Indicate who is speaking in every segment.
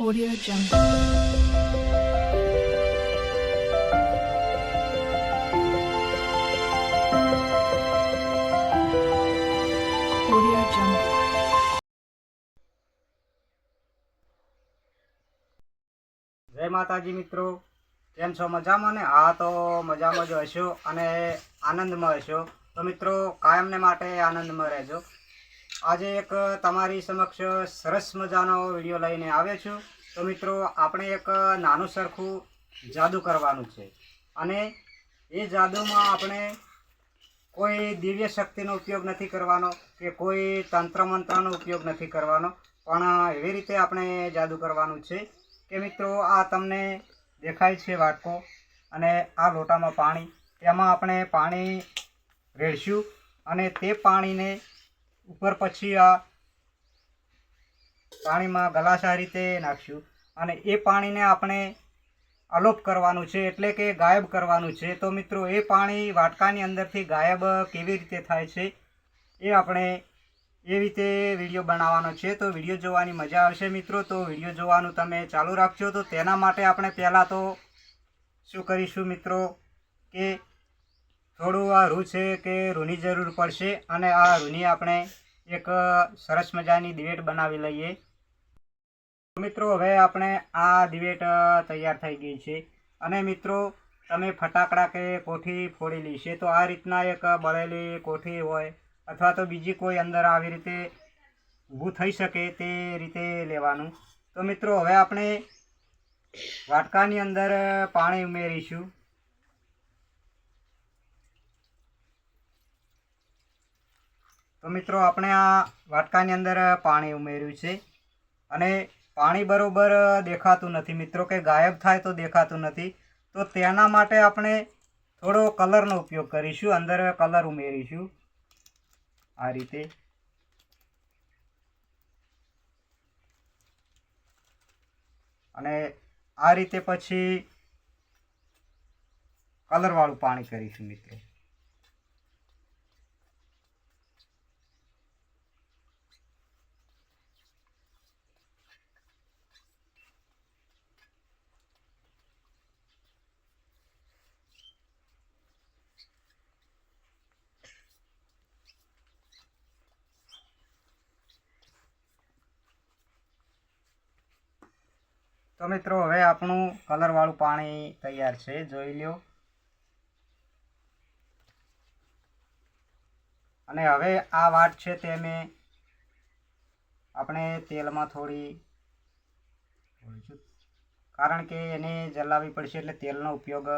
Speaker 1: Audio Jungle. Audio Jungle.
Speaker 2: જય માતાજી મિત્રો. કેમ છો? મજામાં ને? હા, તો મજામાં જ હશો અને આનંદમાં હશો. તો મિત્રો, કાયમને માટે આનંદમાં રહેજો. આજે એક તમારી સમક્ષ સરસ મજાનો વીડિયો લઈને આવ્યો છું. તો મિત્રો, આપણે એક નાનું સરખું જાદુ કરવાનું છે. અને એ જાદુમાં આપણે કોઈ દિવ્ય શક્તિનો ઉપયોગ નથી કરવાનો કે કોઈ તંત્ર મંત્રનો ઉપયોગ નથી કરવાનો. પણ એવી રીતે આપણે જાદુ કરવાનું છે કે મિત્રો, આ તમને દેખાય છે વાટકો અને આ લોટામાં પાણી. તેમાં આપણે પાણી રેડશું અને તે પાણીને ઉપર પછી આ પાણીમાં ગલાસા રીતે નાખશું અને એ પાણીને આપણે અલોપ કરવાનું છે, એટલે કે ગાયબ કરવાનું છે. તો મિત્રો, એ પાણી વાટકાની અંદરથી ગાયબ કેવી રીતે થાય છે, એ આપણે એ રીતે વીડિયો બનાવવાનો છે. તો વીડિયો જોવાની મજા આવશે મિત્રો. તો વીડિયો જોવાનું તમે ચાલુ રાખજો. તો તેના માટે આપણે પહેલાં તો શું કરીશું મિત્રો, કે થોડું આ રૂ છે કે રૂની જરૂર પડશે અને આ રૂની આપણે એક સરસ મજાની દિવેટ બનાવી લઈએ. મિત્રો, હવે આપણે આ દિવેટ તૈયાર થઈ ગઈ છે. અને મિત્રો, તમે ફટાકડા કે કોઠી ફોડેલી છે તો આ રીતના એક બળેલી કોઠી હોય અથવા તો બીજી કોઈ અંદર આવી રીતે ઊભું થઈ શકે તે રીતે લેવાનું. તો મિત્રો, હવે આપણે વાટકાની અંદર પાણી ઉમેરીશું. તો મિત્રો, આપણે આ વાટકાની અંદર પાણી ઉમેર્યું છે. અને પાણી બરોબર દેખાતું નથી. મિત્રો કે ગાયબ થાય તો દેખાતું નથી. તો તેના માટે આપણે થોડો કલરનો ઉપયોગ કરીશું. અંદર કલર ઉમેરીશું. આ રીતે. અને આ રીતે પછી કલરવાળું પાણી કરીશું, મિત્રો. તો મિત્રો, હવે આપણું કલરવાળું પાણી તૈયાર છે, જોઈ લ્યો. અને હવે આ વાટ છે તે મેં આપણે તેલમાં થોડી કારણ કે એને જલાવવી પડશે એટલે તેલનો ઉપયોગ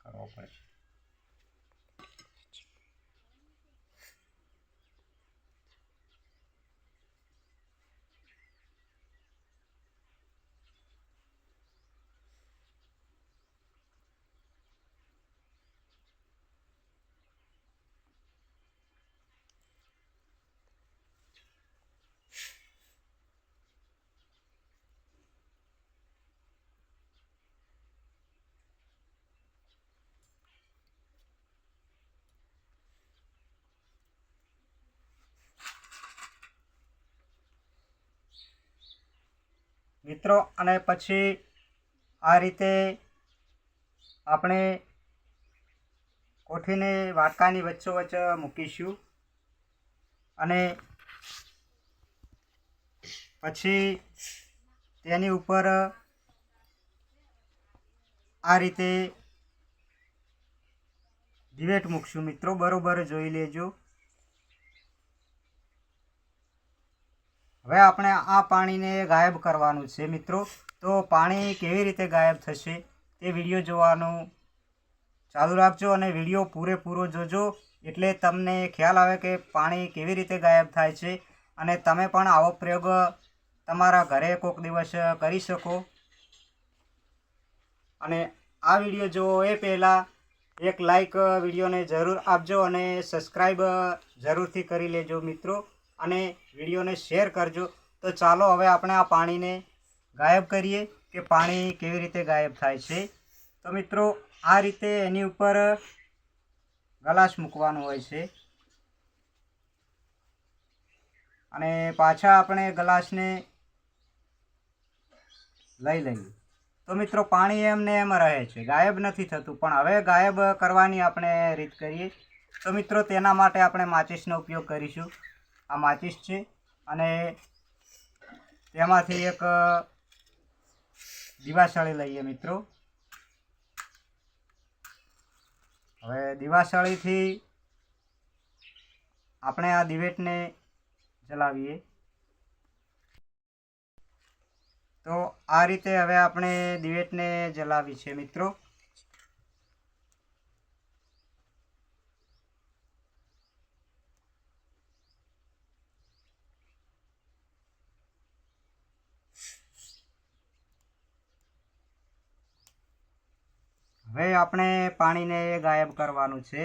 Speaker 2: કરવો પડશે. મિત્રો, અને પછી આ રીતે આપણે કોઠીને વાટકાની વચ્ચોવચ્ચ મૂકીશું. અને પછી તેની ઉપર આ રીતે દિવેટ મૂકશું મિત્રો, બરાબર જોઈ લેજો. હવે આપણે આ પાણીને ગાયબ કરવાનું છે મિત્રો. તો પાણી કેવી રીતે ગાયબ થશે તે વીડિયો જોવાનું ચાલુ રાખજો અને વીડિયો પૂરેપૂરો જોજો. એટલે તમને ખ્યાલ આવે કે પાણી કેવી રીતે ગાયબ થાય છે અને તમે પણ આવો પ્રયોગ તમારા ઘરે કોઈક દિવસ કરી શકો. અને આ વીડિયો જોવો એ પહેલાં એક લાઈક વિડીયોને જરૂર આપજો અને સબસ્ક્રાઈબ જરૂરથી કરી લેજો મિત્રો. અને વિડીયોને શેર કરજો. તો ચાલો હવે આપણે આ પાણીને ગાયબ કરીએ કે પાણી કેવી રીતે ગાયબ થાય છે. તો મિત્રો, આ રીતે એની ઉપર ગલાસ મૂકવાનું હોય છે. અને પાછા આપણે ગલાસને લઈ લઈએ. તો મિત્રો, પાણી એમને એમ રહે છે. ગાયબ નથી થતું, પણ હવે ગાયબ કરવાની આપણે રીત કરીએ. તો મિત્રો, તેના માટે આપણે માચિસનો ઉપયોગ કરીશું. આ માચિસ છે. અને તેમાંથી એક દિવાસળી લઈએ મિત્રો. હવે દિવાસળીથી આપણે આ દિવેટને જલાવીએ તો આ રીતે હવે આપણે દિવેટને જલાવી છે મિત્રો. હવે આપણે પાણીને ગાયબ કરવાનું છે.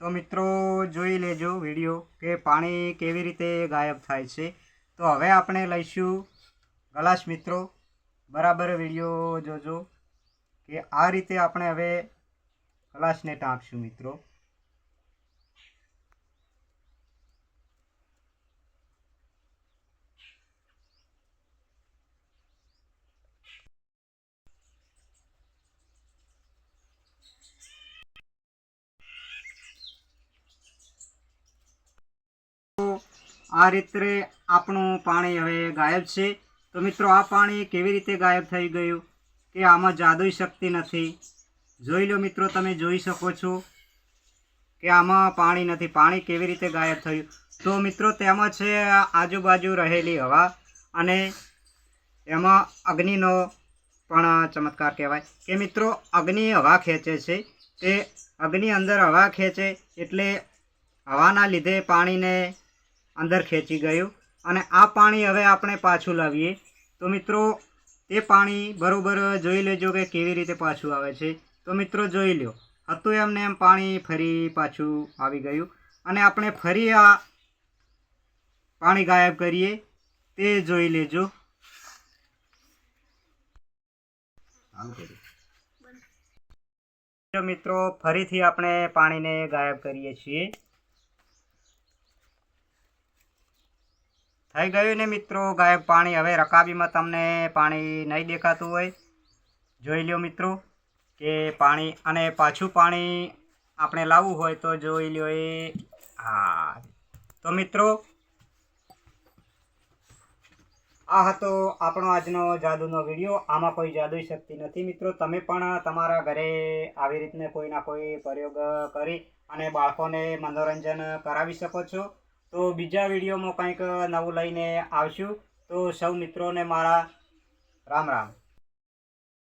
Speaker 2: તો મિત્રો જોઈ લેજો વીડિયો કે પાણી કેવી રીતે ગાયબ થાય છે. તો હવે આપણે લઈશું ગલાસ મિત્રો, બરાબર વીડિયો જોજો કે આ રીતે આપણે હવે ગલાશને ટાંકશું મિત્રો. આ રીતે આપણું પાણી હવે ગાયબ છે. તો મિત્રો, આ પાણી કેવી રીતે ગાયબ થઈ ગયું કે આમાં જાદુઈ શક્તિ નથી? જોઈ લો મિત્રો, તમે જોઈ શકો છો કે આમાં પાણી નથી. પાણી કેવી રીતે ગાયબ થયું? તો મિત્રો, તેમાં છે આજુબાજુ રહેલી હવા અને એમાં અગ્નિનો પણ ચમત્કાર કહેવાય. કે મિત્રો, અગ્નિ હવા ખેંચે છે. તે અગ્નિ અંદર હવા ખેંચે એટલે હવાના લીધે પાણીને અંદર ખેંચી ગયું. અને આ પાણી હવે આપણે પાછું લાવીએ. તો મિત્રો, એ પાણી બરાબર જોઈ લેજો કે કેવી રીતે પાછું આવે છે. તો મિત્રો, જોઈ લો હતું એમને એમ પાણી ફરી પાછું આવી ગયું. અને આપણે ફરી આ પાણી ગાયબ કરીએ. તે જોઈ લેજો. મિત્રો, ફરીથી આપણે પાણીને ગાયબ કરીએ છીએ. થઈ ગયું ને મિત્રો? ગાયબ પાણી. હવે રકાબીમાં તમને પાણી નહીં દેખાતું હોય. જોઈ લ્યો મિત્રો કે પાણી અને પાછું પાણી આપણે લાવવું હોય તો જોઈ લ્યો એ. હા. તો મિત્રો, આ હતો આપણો આજનો જાદુનો વીડિયો. આમાં કોઈ જાદુઈ શક્તિ નથી મિત્રો. તમે પણ તમારા ઘરે આવી રીતને કોઈના કોઈ પ્રયોગ કરી અને બાળકોને મનોરંજન કરાવી શકો છો. તો બીજા વિડીયોમાં કંઈક નવું લઈને આવશું. તો સૌ મિત્રોને મારા રામ રામ.